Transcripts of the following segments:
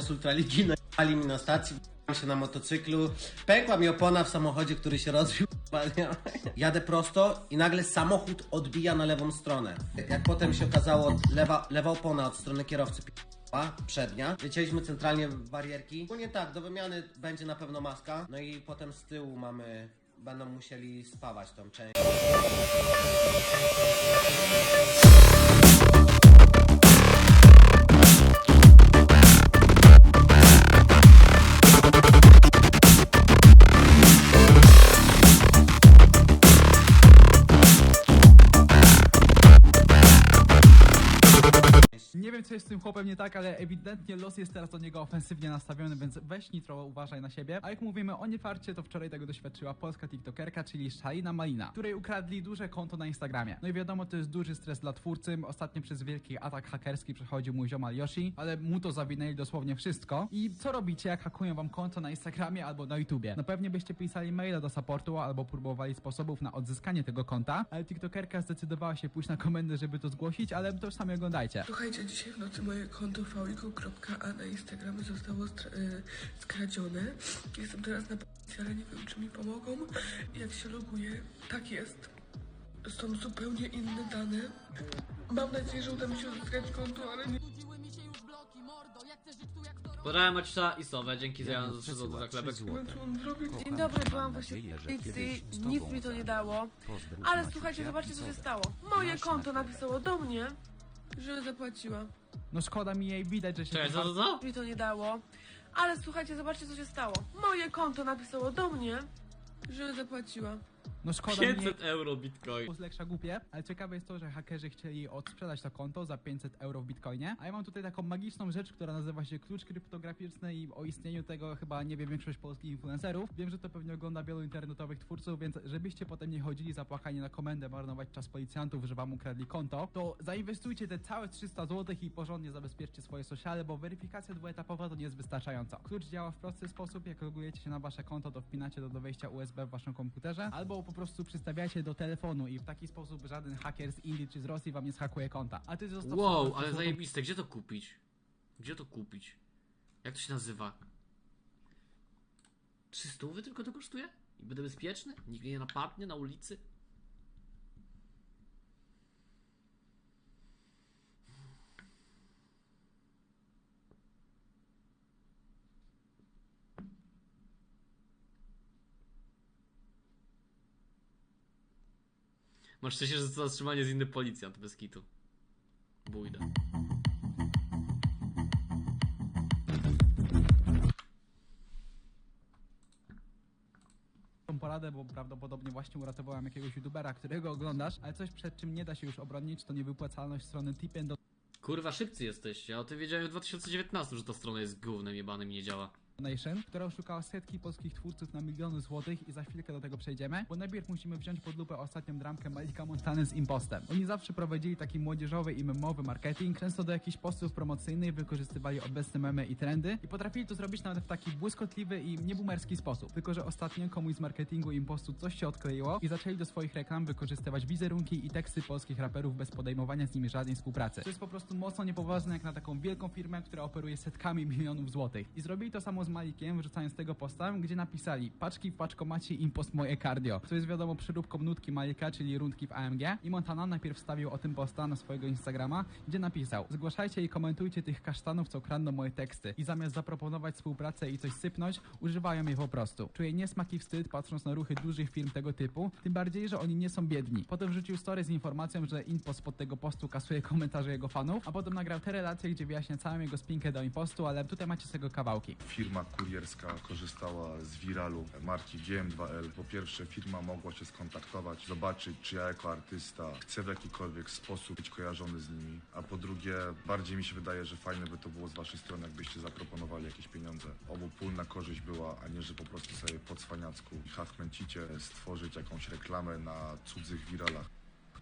z Ultraligi, najechali mi na stacji, się na motocyklu, pękła mi opona w samochodzie, który się rozbił, jadę prosto i nagle samochód odbija na lewą stronę. Jak potem się okazało, lewa, lewa opona od strony kierowcy przednia. Lecieliśmy centralnie w barierki. Ogólnie tak, do wymiany będzie na pewno maska, no i potem z tyłu mamy, będą musieli spawać tą część. Tym chłopem nie tak, ale ewidentnie los jest teraz do niego ofensywnie nastawiony, więc weź nitro, uważaj na siebie. A jak mówimy o niefarcie, to wczoraj tego doświadczyła polska tiktokerka, czyli Shalina Malina, której ukradli duże konto na Instagramie. No i wiadomo, to jest duży stres dla twórcy. Ostatnio przez wielki atak hakerski przechodził mój ziomal Yoshi, ale mu to zawinęli dosłownie wszystko. I co robicie, jak hakują wam konto na Instagramie albo na YouTubie? No pewnie byście pisali maila do supportu albo próbowali sposobów na odzyskanie tego konta, ale tiktokerka zdecydowała się pójść na komendę, żeby to zgłosić, ale to już sami oglądajcie. Słuchajcie, dzisiaj w nocy moje konto fałiko.a na Instagramie zostało y, skradzione. Jestem teraz na policji, ale nie wiem, czy mi pomogą. Jak się loguję, tak jest. Są zupełnie inne dane. Mam nadzieję, że uda mi się odzyskać konto, ale nie... Podałem Maciusa i Sowę, dzięki za 3 zł za chlebek. Dzień dobry, byłam właśnie w policji, nic mi to nie dało. Ale słuchajcie, zobaczcie co się stało. Moje konto napisało do mnie, że zapłaciła. No szkoda mi jej, widać, że się co, co, co? Mi to nie dało. Ale słuchajcie, zobaczcie co się stało. Moje konto napisało do mnie, że zapłaciła. No szkoda mi jej, 500 euro bitcoin. z Leksza głupie, ale ciekawe jest to, że hakerzy chcieli odsprzedać to konto za 500 euro w bitcoinie, a ja mam tutaj taką magiczną rzecz, która nazywa się klucz kryptograficzny i o istnieniu tego chyba nie wie większość polskich influencerów. Wiem, że to pewnie ogląda wielu internetowych twórców, więc żebyście potem nie chodzili zapłakani na komendę, marnować czas policjantów, że wam ukradli konto, to zainwestujcie te całe 300 zł i porządnie zabezpieczcie swoje sociale, bo weryfikacja dwuetapowa to nie jest wystarczająca. Klucz działa w prosty sposób, jak logujecie się na wasze konto, to wpinacie do, do wejścia USB w waszym komputerze, albo po prostu przystawiacie do telefonu i w taki sposób żaden haker z Indii czy z Rosji wam nie schakuje konta. A ty zostaw Wow, ale zajebiste, gdzie to kupić? Gdzie to kupić? Jak to się nazywa? 300 tylko to kosztuje? I będę bezpieczny? Nikt mnie nie napadnie na ulicy? Masz szczęście, że to zatrzymanie jest inny policjant bez kitu. Bójda. tą poradę, bo prawdopodobnie właśnie uratowałem jakiegoś youtubera, którego oglądasz, ale coś przed czym nie da się już obronić, to niewypłacalność strony Tipen Kurwa, szybcy jesteście, a o tym wiedziałem w 2019, że ta strona jest gównem jebanym i nie działa. Donation, która oszukała setki polskich twórców na miliony złotych i za chwilkę do tego przejdziemy, bo najpierw musimy wziąć pod lupę ostatnią dramkę Malika Montany z Impostem. Oni zawsze prowadzili taki młodzieżowy i memowy marketing, często do jakichś postów promocyjnych wykorzystywali obecne memy i trendy i potrafili to zrobić nawet w taki błyskotliwy i niebumerski sposób. Tylko, że ostatnio komuś z marketingu Impostu coś się odkleiło i zaczęli do swoich reklam wykorzystywać wizerunki i teksty polskich raperów bez podejmowania z nimi żadnej współpracy. To jest po prostu mocno niepoważne jak na taką wielką firmę, która operuje setkami milionów złotych. I zrobili to samo z Malikiem, wrzucając tego posta, gdzie napisali paczki w paczkomacie impost moje cardio. Co jest wiadomo przyróbką nutki Malika, czyli rundki w AMG. I Montana najpierw wstawił o tym posta na swojego Instagrama, gdzie napisał zgłaszajcie i komentujcie tych kasztanów, co kradną moje teksty. I zamiast zaproponować współpracę i coś sypnąć, używają je po prostu. Czuję niesmak i wstyd patrząc na ruchy dużych firm tego typu, tym bardziej, że oni nie są biedni. Potem wrzucił story z informacją, że impost pod tego postu kasuje komentarze jego fanów, a potem nagrał te relacje, gdzie wyjaśnia całą jego spinkę do impostu, ale tutaj macie z tego kawałki. Kurierska korzystała z viralu marki GM2L. Po pierwsze, firma mogła się skontaktować, zobaczyć, czy ja jako artysta chcę w jakikolwiek sposób być kojarzony z nimi. A po drugie, bardziej mi się wydaje, że fajne by to było z waszej strony, jakbyście zaproponowali jakieś pieniądze. Obopólna korzyść była, a nie, że po prostu sobie po cwaniacku i hachmęcicie stworzyć jakąś reklamę na cudzych wiralach.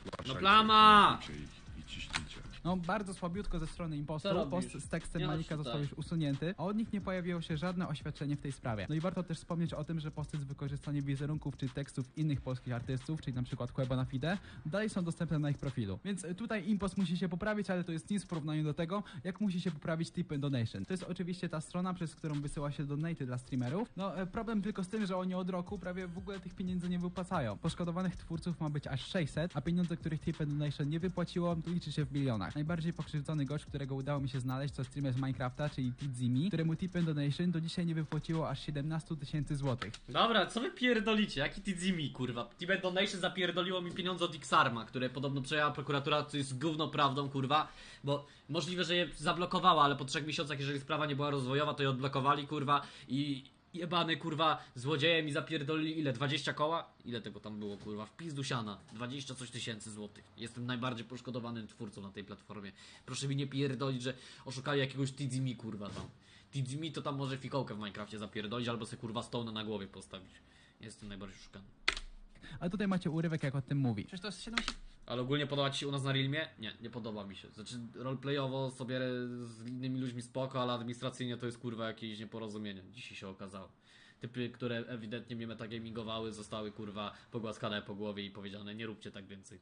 Zgłaszajcie, plama! I ciśnijcie. No bardzo słabiutko ze strony robisz? post z tekstem Nie no, Malika został już usunięty, a od nich nie pojawiło się żadne oświadczenie w tej sprawie. No i warto też wspomnieć o tym, że posty z wykorzystaniem wizerunków czy tekstów innych polskich artystów, czyli na przykład Quebo na Fide, dalej są dostępne na ich profilu. Więc y, tutaj impost musi się poprawić, ale to jest nic w porównaniu do tego, jak musi się poprawić Tip Donation. To jest oczywiście ta strona, przez którą wysyła się donaty dla streamerów. No e, problem tylko z tym, że oni od roku prawie w ogóle tych pieniędzy nie wypłacają. Poszkodowanych twórców ma być aż 600, a pieniądze, których Tip Donation nie wypłaciło, liczy się w milionach. Najbardziej pokrzywdzony gość, którego udało mi się znaleźć, to streamer z Minecrafta, czyli Tidzimi, któremu Tip Donation do dzisiaj nie wypłaciło aż 17 tysięcy złotych. Dobra, co wy pierdolicie? Jaki Tizimi, kurwa? Tibet Donation zapierdoliło mi pieniądze od Xarma, które podobno przejęła prokuratura, co jest gówno prawdą, kurwa. Bo możliwe, że je zablokowała, ale po trzech miesiącach, jeżeli sprawa nie była rozwojowa, to je odblokowali, kurwa. I jebany, kurwa, złodzieje mi zapierdolili ile? 20 koła? Ile tego tam było, kurwa? W pizdu siana. 20 coś tysięcy złotych. Jestem najbardziej poszkodowanym twórcą na tej platformie. Proszę mi nie pierdolić, że oszukali jakiegoś Tizimi, kurwa, tam. Tizimi to tam może fikołkę w Minecrafcie zapierdolić, albo sobie, kurwa, stone na głowie postawić. Jestem najbardziej oszukany. A tutaj macie urywek, jak o tym mówi. Przecież to jest 70 Ale ogólnie podoba ci się u nas na Realmie? Nie, nie podoba mi się. Znaczy roleplayowo sobie z innymi ludźmi spoko, ale administracyjnie to jest kurwa jakieś nieporozumienie. Dzisiaj się okazało. Typy, które ewidentnie mnie metagamingowały, zostały kurwa pogłaskane po głowie i powiedziane nie róbcie tak więcej.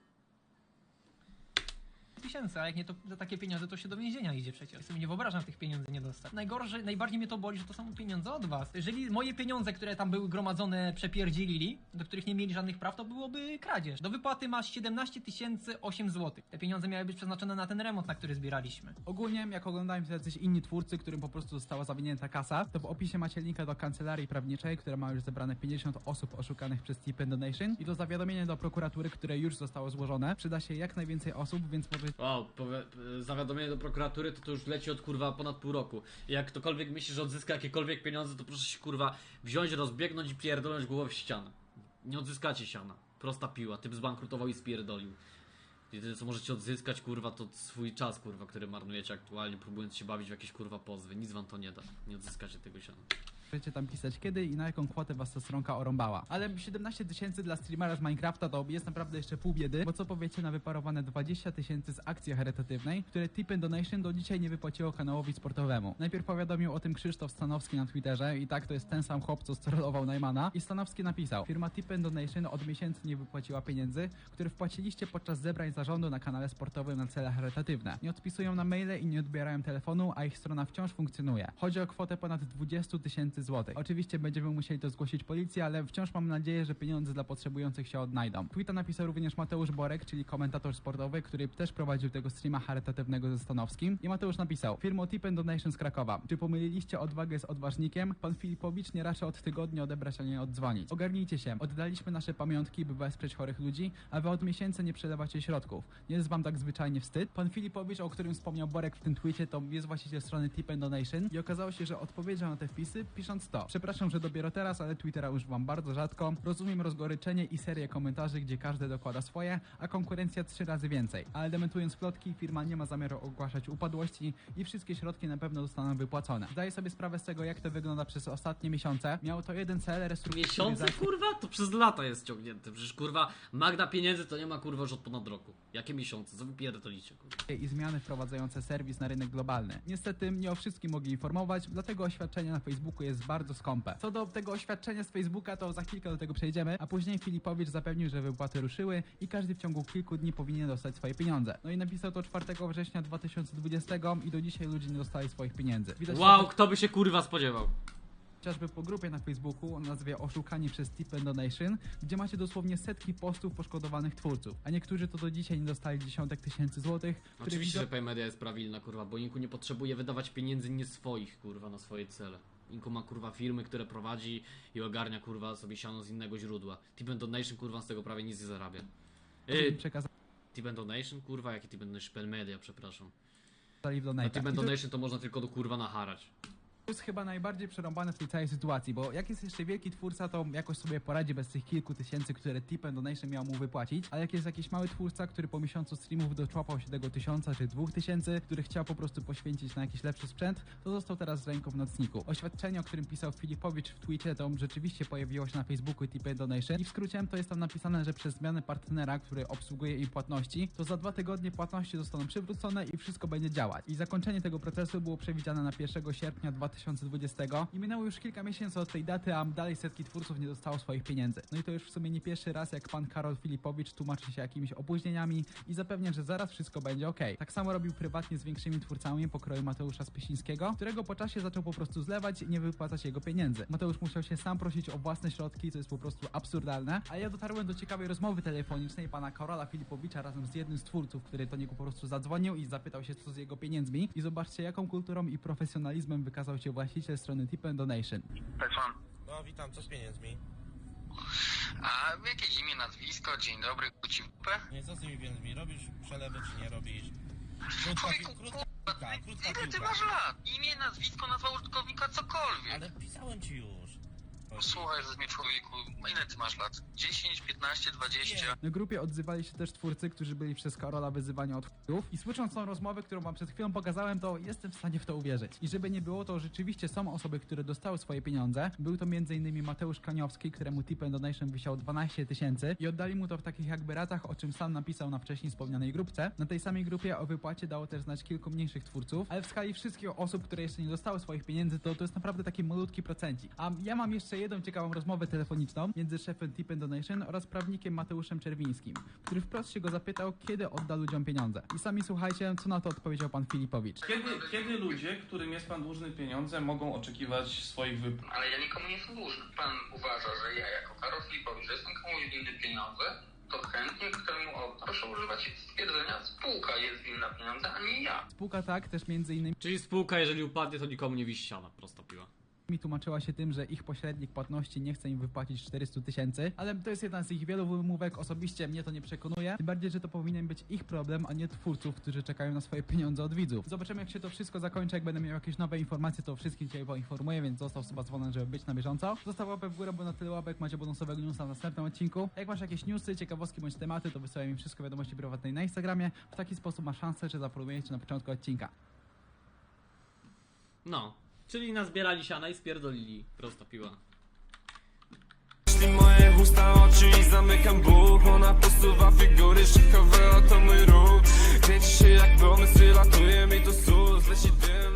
Tysięcy, a jak nie to za takie pieniądze, to się do więzienia idzie przecież. Sobie nie wyobrażam tych pieniędzy nie dostać. Najgorsze, najbardziej mnie to boli, że to są pieniądze od was. Jeżeli moje pieniądze, które tam były gromadzone, przepierdzielili, do których nie mieli żadnych praw, to byłoby kradzież. Do wypłaty masz 17 tysięcy 8 zł. Te pieniądze miały być przeznaczone na ten remont, na który zbieraliśmy. Ogólnie, jak oglądają się jacyś inni twórcy, którym po prostu została zawinięta kasa, to w opisie macie linka do kancelarii prawniczej, która ma już zebrane 50 osób oszukanych przez Tip Donation i do zawiadomienia do prokuratury, które już zostało złożone. Przyda się jak najwięcej osób, więc może Wow, powie, zawiadomienie do prokuratury to, to już leci od kurwa ponad pół roku. Jak ktokolwiek myśli, że odzyska jakiekolwiek pieniądze, to proszę się kurwa wziąć, rozbiegnąć i pierdolnąć głowę w ścianę. Nie odzyskacie siana. Prosta piła, typ zbankrutował i spierdolił. Jedyne co możecie odzyskać kurwa to swój czas kurwa, który marnujecie aktualnie próbując się bawić w jakieś kurwa pozwy. Nic wam to nie da. Nie odzyskacie tego siana. Możecie tam pisać kiedy i na jaką kwotę was ta stronka orąbała. Ale 17 tysięcy dla streamera z Minecrafta to jest naprawdę jeszcze pół biedy, bo co powiecie na wyparowane 20 tysięcy z akcji charytatywnej, które Tip Donation do dzisiaj nie wypłaciło kanałowi sportowemu. Najpierw powiadomił o tym Krzysztof Stanowski na Twitterze i tak to jest ten sam chłop, co strollował Najmana i Stanowski napisał Firma Tip Donation od miesięcy nie wypłaciła pieniędzy, które wpłaciliście podczas zebrań zarządu na kanale sportowym na cele charytatywne. Nie odpisują na maile i nie odbierają telefonu, a ich strona wciąż funkcjonuje. Chodzi o kwotę ponad 20 tysięcy tysięcy złotych. Oczywiście będziemy musieli to zgłosić policji, ale wciąż mam nadzieję, że pieniądze dla potrzebujących się odnajdą. Tweeta napisał również Mateusz Borek, czyli komentator sportowy, który też prowadził tego streama charytatywnego ze Stanowskim. I Mateusz napisał, firmo Tip and Donation z Krakowa. Czy pomyliliście odwagę z odważnikiem? Pan Filipowicz nie raczy od tygodnia odebrać, a nie oddzwonić. Ogarnijcie się. Oddaliśmy nasze pamiątki, by wesprzeć chorych ludzi, a wy od miesięcy nie przelewacie środków. Nie jest wam tak zwyczajnie wstyd? Pan Filipowicz, o którym wspomniał Borek w tym twecie, to jest właściciel strony Tip Donation i okazało się, że odpowiedział na te wpisy, pisze 1100. Przepraszam, że dopiero teraz, ale Twittera używam bardzo rzadko. Rozumiem rozgoryczenie i serię komentarzy, gdzie każdy dokłada swoje, a konkurencja trzy razy więcej. Ale dementując plotki, firma nie ma zamiaru ogłaszać upadłości i wszystkie środki na pewno zostaną wypłacone. Zdaję sobie sprawę z tego, jak to wygląda przez ostatnie miesiące. Miało to jeden cel restrukturyzacji. Miesiące, kurwa? To przez lata jest ciągnięte. Przecież, kurwa, Magda pieniędzy to nie ma, kurwa, już od ponad roku. Jakie miesiące? Co wy pierdolicie, kurwa? I zmiany wprowadzające serwis na rynek globalny. Niestety nie o wszystkim mogli informować, dlatego oświadczenie na Facebooku jest bardzo skąpe. Co do tego oświadczenia z Facebooka, to za chwilkę do tego przejdziemy, a później Filipowicz zapewnił, że wypłaty ruszyły i każdy w ciągu kilku dni powinien dostać swoje pieniądze. No i napisał to 4 września 2020 i do dzisiaj ludzie nie dostali swoich pieniędzy. Widać Wow, kto by się kurwa spodziewał? chociażby po grupie na Facebooku o nazwie Oszukani przez Tip and Donation, gdzie macie dosłownie setki postów poszkodowanych twórców, a niektórzy to do dzisiaj nie dostali dziesiątek tysięcy złotych, Oczywiście, widzą- że Paymedia jest prawilna, kurwa, bo Inku nie potrzebuje wydawać pieniędzy nie swoich, kurwa, na swoje cele. Inku ma, kurwa, firmy, które prowadzi i ogarnia, kurwa, sobie siano z innego źródła. Tip and Donation, kurwa, z tego prawie nic nie zarabia. Yy, przekazali Tip and Donation, kurwa, jaki Tip and Donation? Paymedia, przepraszam. w Na donatach. Tip I and to- Donation to można tylko do kurwa naharać. To jest chyba najbardziej przerąbane w tej całej sytuacji, bo jak jest jeszcze wielki twórca, to jakoś sobie poradzi bez tych kilku tysięcy, które tip and donation miał mu wypłacić, ale jak jest jakiś mały twórca, który po miesiącu streamów doczłapał się tego tysiąca czy dwóch tysięcy, który chciał po prostu poświęcić na jakiś lepszy sprzęt, to został teraz z ręką w nocniku. Oświadczenie, o którym pisał Filipowicz w tweetie, to rzeczywiście pojawiło się na Facebooku tip and donation i w skrócie to jest tam napisane, że przez zmianę partnera, który obsługuje im płatności, to za dwa tygodnie płatności zostaną przywrócone i wszystko będzie działać. I zakończenie tego procesu było przewidziane na 1 sierpnia 2020 i minęło już kilka miesięcy od tej daty, a dalej setki twórców nie dostało swoich pieniędzy. No i to już w sumie nie pierwszy raz, jak pan Karol Filipowicz tłumaczy się jakimiś opóźnieniami i zapewnia, że zaraz wszystko będzie ok. Tak samo robił prywatnie z większymi twórcami pokroju Mateusza Spysińskiego, którego po czasie zaczął po prostu zlewać i nie wypłacać jego pieniędzy. Mateusz musiał się sam prosić o własne środki, co jest po prostu absurdalne, a ja dotarłem do ciekawej rozmowy telefonicznej pana Karola Filipowicza razem z jednym z twórców, który do niego po prostu zadzwonił i zapytał się co z jego pieniędzmi i zobaczcie jaką kulturą i profesjonalizmem wykazał się właściciel strony Tip and Donation. Tak. No witam, co z pieniędzmi? A jakieś imię, nazwisko, dzień dobry, ci w dupę? Nie, co z tymi pieniędzmi? Robisz przelewy czy nie robisz? Krótka, Człowieku, pi- krótka kurwa, piłka, krótka ile ty piłka. masz lat? Imię, nazwisko, nazwa użytkownika, cokolwiek. Ale pisałem ci już. Słuchaj, że mnie człowieku, ile ty masz lat? 10, 15, 20? Na grupie odzywali się też twórcy, którzy byli przez Karola wyzywani od chujów i słysząc tą rozmowę, którą wam przed chwilą pokazałem, to jestem w stanie w to uwierzyć. I żeby nie było, to rzeczywiście są osoby, które dostały swoje pieniądze. Był to m.in. Mateusz Kaniowski, któremu tip and donation wisiał 12 tysięcy i oddali mu to w takich jakby ratach, o czym sam napisał na wcześniej wspomnianej grupce. Na tej samej grupie o wypłacie dało też znać kilku mniejszych twórców, ale w skali wszystkich osób, które jeszcze nie dostały swoich pieniędzy, to to jest naprawdę taki malutki procencik. A ja mam jeszcze jedną ciekawą rozmowę telefoniczną między szefem Tip and Donation oraz prawnikiem Mateuszem Czerwińskim, który wprost się go zapytał, kiedy odda ludziom pieniądze. I sami słuchajcie, co na to odpowiedział pan Filipowicz. Kiedy, kiedy ludzie, którym jest pan dłużny pieniądze, mogą oczekiwać swoich wypłat? Ale ja nikomu nie jestem dłużny. Pan uważa, że ja jako Karol Filipowicz jestem komuś winny pieniądze, to chętnie chcę mu o... Proszę używać stwierdzenia, spółka jest winna pieniądze, a nie ja. Spółka tak też między innymi Czyli spółka, jeżeli upadnie, to nikomu nie wisi ściana, prosta piła. Tłumaczyła się tym, że ich pośrednik płatności nie chce im wypłacić 400 tysięcy, ale to jest jedna z ich wielu wymówek, osobiście mnie to nie przekonuje, tym bardziej, że to powinien być ich problem, a nie twórców, którzy czekają na swoje pieniądze od widzów. Zobaczymy jak się to wszystko zakończy, jak będę miał jakieś nowe informacje, to wszystkich Cię poinformuję, więc został suba dzwonem, żeby być na bieżąco. Zostaw łapę w górę, bo na tyle łapek macie bonusowego newsa w następnym odcinku. Jak masz jakieś newsy, ciekawostki bądź tematy, to wysyłaj mi wszystko wiadomości prywatnej na Instagramie. W taki sposób masz szansę, że zapromujecie na początku odcinka. No. Czyli nazbierali siana i spierdolili prosta piła. Moje usta, oczy i zamykam Bóg Ona posuwa figury szykowe, oto mój ruch Kręci się jak pomysł, latuje mi tu sus, leci dym